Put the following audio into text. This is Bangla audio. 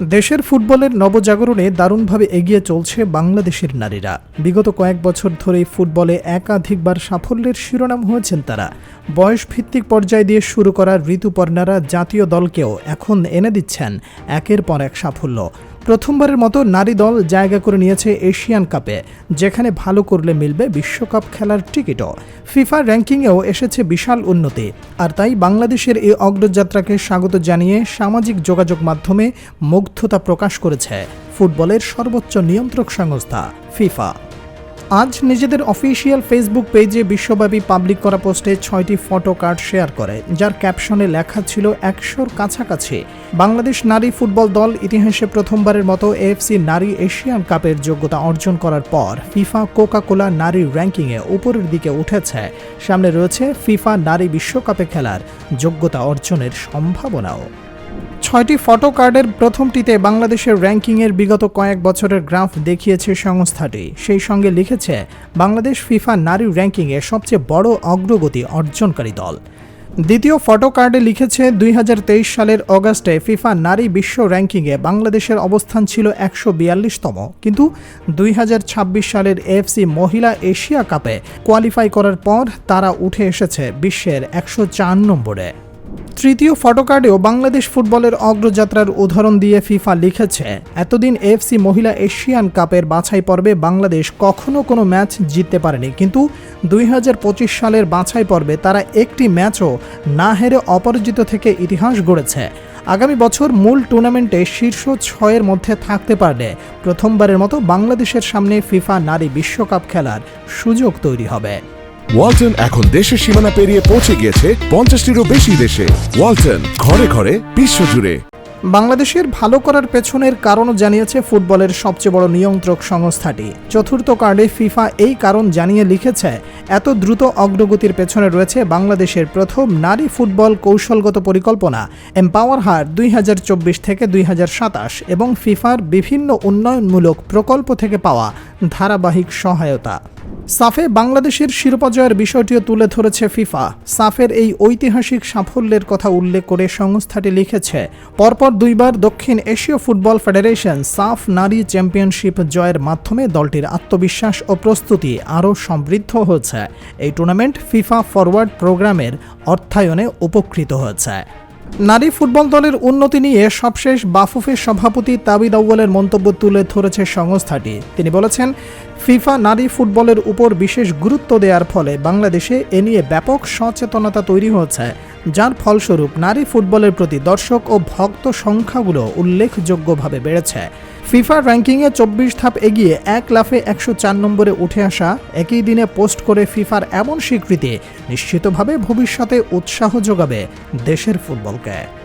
দেশের ফুটবলের নবজাগরণে দারুণভাবে এগিয়ে চলছে বাংলাদেশের নারীরা। বিগত কয়েক বছর ধরেই ফুটবলে একাধিকবার সাফল্যের শিরোনাম হয়েছেন তারা। বয়সভিত্তিক পর্যায় দিয়ে শুরু করা ঋতুপর্ণারা জাতীয় দলকেও এখন এনে দিচ্ছেন একের পর এক সাফল্য। প্রথমবারের মতো নারী দল জায়গা করে নিয়েছে এশিয়ান কাপে, যেখানে ভালো করলে মিলবে বিশ্বকাপ খেলার টিকিটও। ফিফা র্যাঙ্কিংয়েও এসেছে বিশাল উন্নতি, আর তাই বাংলাদেশের এই অগ্রযাত্রাকে স্বাগত জানিয়ে সামাজিক যোগাযোগ মাধ্যমে মুগ্ধতা প্রকাশ করেছে ফুটবলের সর্বোচ্চ নিয়ন্ত্রক সংস্থা ফিফা। আজ নিজেদের অফিসিয়াল ফেসবুক পেজে বিশ্বব্যাপী পাবলিক করা পোস্টে ছয়টি ফটো কার্ড শেয়ার করে, যার ক্যাপশনে লেখা ছিল একশোর কাছাকাছি। বাংলাদেশ নারী ফুটবল দল ইতিহাসে প্রথমবারের মতো এএফসি নারী এশিয়ান কাপের যোগ্যতা অর্জন করার পর ফিফা কোকা কোলা নারী র্যাঙ্কিংয়ে উপরের দিকে উঠেছে। সামনে রয়েছে ফিফা নারী বিশ্বকাপে খেলার যোগ্যতা অর্জনের সম্ভাবনাও। ছয়টি ফটো কার্ডের প্রথমটিতে বাংলাদেশের র্যাঙ্কিংয়ের বিগত কয়েক বছরের গ্রাফ দেখিয়েছে সংস্থাটি। সেই সঙ্গে লিখেছে, বাংলাদেশ ফিফা নারী র্যাঙ্কিংয়ে সবচেয়ে বড় অগ্রগতি অর্জনকারী দল। দ্বিতীয় ফটো কার্ডে লিখেছে, দুই হাজার তেইশ সালের অগাস্টে ফিফা নারী বিশ্ব র্যাঙ্কিংয়ে বাংলাদেশের অবস্থান ছিল একশো বিয়াল্লিশতম। কিন্তু দুই হাজার ছাব্বিশ সালের এএফসি মহিলা এশিয়া কাপে কোয়ালিফাই করার পর তারা উঠে এসেছে বিশ্বের একশো চার নম্বরে। তৃতীয় ফটোকার্ডেও বাংলাদেশ ফুটবলের অগ্রযাত্রার উদাহরণ দিয়ে ফিফা লিখেছে। এতদিন এফসি মহিলা এশিয়ান কাপের বাছাই পর্বে বাংলাদেশ কখনো কোনো ম্যাচ জিততে পারেনি। কিন্তু দুই হাজার পঁচিশ সালের বাছাই পর্বে তারা একটি ম্যাচও না হেরে অপরাজিত থেকে ইতিহাস গড়েছে। আগামী বছর মূল টুর্নামেন্টে শীর্ষ ছয়ের মধ্যে থাকতে পারলে প্রথমবারের মতো বাংলাদেশের সামনে ফিফা নারী বিশ্বকাপ খেলার সুযোগ তৈরি হবে। ওয়ালটন এখন দেশের সীমানা পেরিয়ে পৌঁছে গিয়েছে পঞ্চাশটিরও বেশি দেশে। ওয়ালটন, ঘরে ঘরে, বিশ্বজুড়ে। বাংলাদেশের ভালো করার পেছনের কারণও জানিয়েছে ফুটবলের সবচেয়ে বড় নিয়ন্ত্রক সংস্থাটি। চতুর্থ কার্ডে ফিফা এই কারণ জানিয়ে লিখেছে, এত দ্রুত অগ্রগতির পেছনে রয়েছে বাংলাদেশের প্রথম নারী ফুটবল কৌশলগত পরিকল্পনা এম্পাওয়ার হার দুই হাজার চব্বিশ থেকে দুই হাজার সাতাশ এবং ফিফার বিভিন্ন উন্নয়নমূলক প্রকল্প থেকে পাওয়া ধারাবাহিক সহায়তা। সাফে বাংলাদেশের শিরোপা জয়ের বিষয়টিও তুলে ধরেছে ফিফা। সাফের এই ঐতিহাসিক সাফল্যের কথা উল্লেখ করে সংস্থাটি লিখেছে, পরপর দুইবার দক্ষিণ এশীয় ফুটবল ফেডারেশন সাফ নারী চ্যাম্পিয়নশিপ জয়ের মাধ্যমে দলটির আত্মবিশ্বাস ও প্রস্তুতি আরও সমৃদ্ধ হয়েছে। এই টুর্নামেন্ট ফিফা ফরওয়ার্ড প্রোগ্রামের অর্থায়নে উপকৃত হয়েছে। নারী ফুটবল দলের উন্নতি নিয়ে সবশেষ বাফুফের সভাপতি তাবিদ আউ্বালের মন্তব্য তুলে ধরেছে সংস্থাটি। তিনি বলেছেন, ফিফা নারী ফুটবলের উপর বিশেষ গুরুত্ব দেওয়ার ফলে বাংলাদেশে এ নিয়ে ব্যাপক সচেতনতা তৈরি হয়েছে যার ফলস্বরূপ নারী ফুটবলের প্রতি দর্শক ও ভক্ত সংখ্যাগুলো উল্লেখযোগ্যভাবে বেড়েছে। ফিফা র্যাঙ্কিংয়ে চব্বিশ ধাপ এগিয়ে এক লাফে একশো চার নম্বরে উঠে আসা একই দিনে পোস্ট করে ফিফার এমন স্বীকৃতি, নিশ্চিতভাবে ভবিষ্যতে উৎসাহ যোগাবে দেশের ফুটবলকে।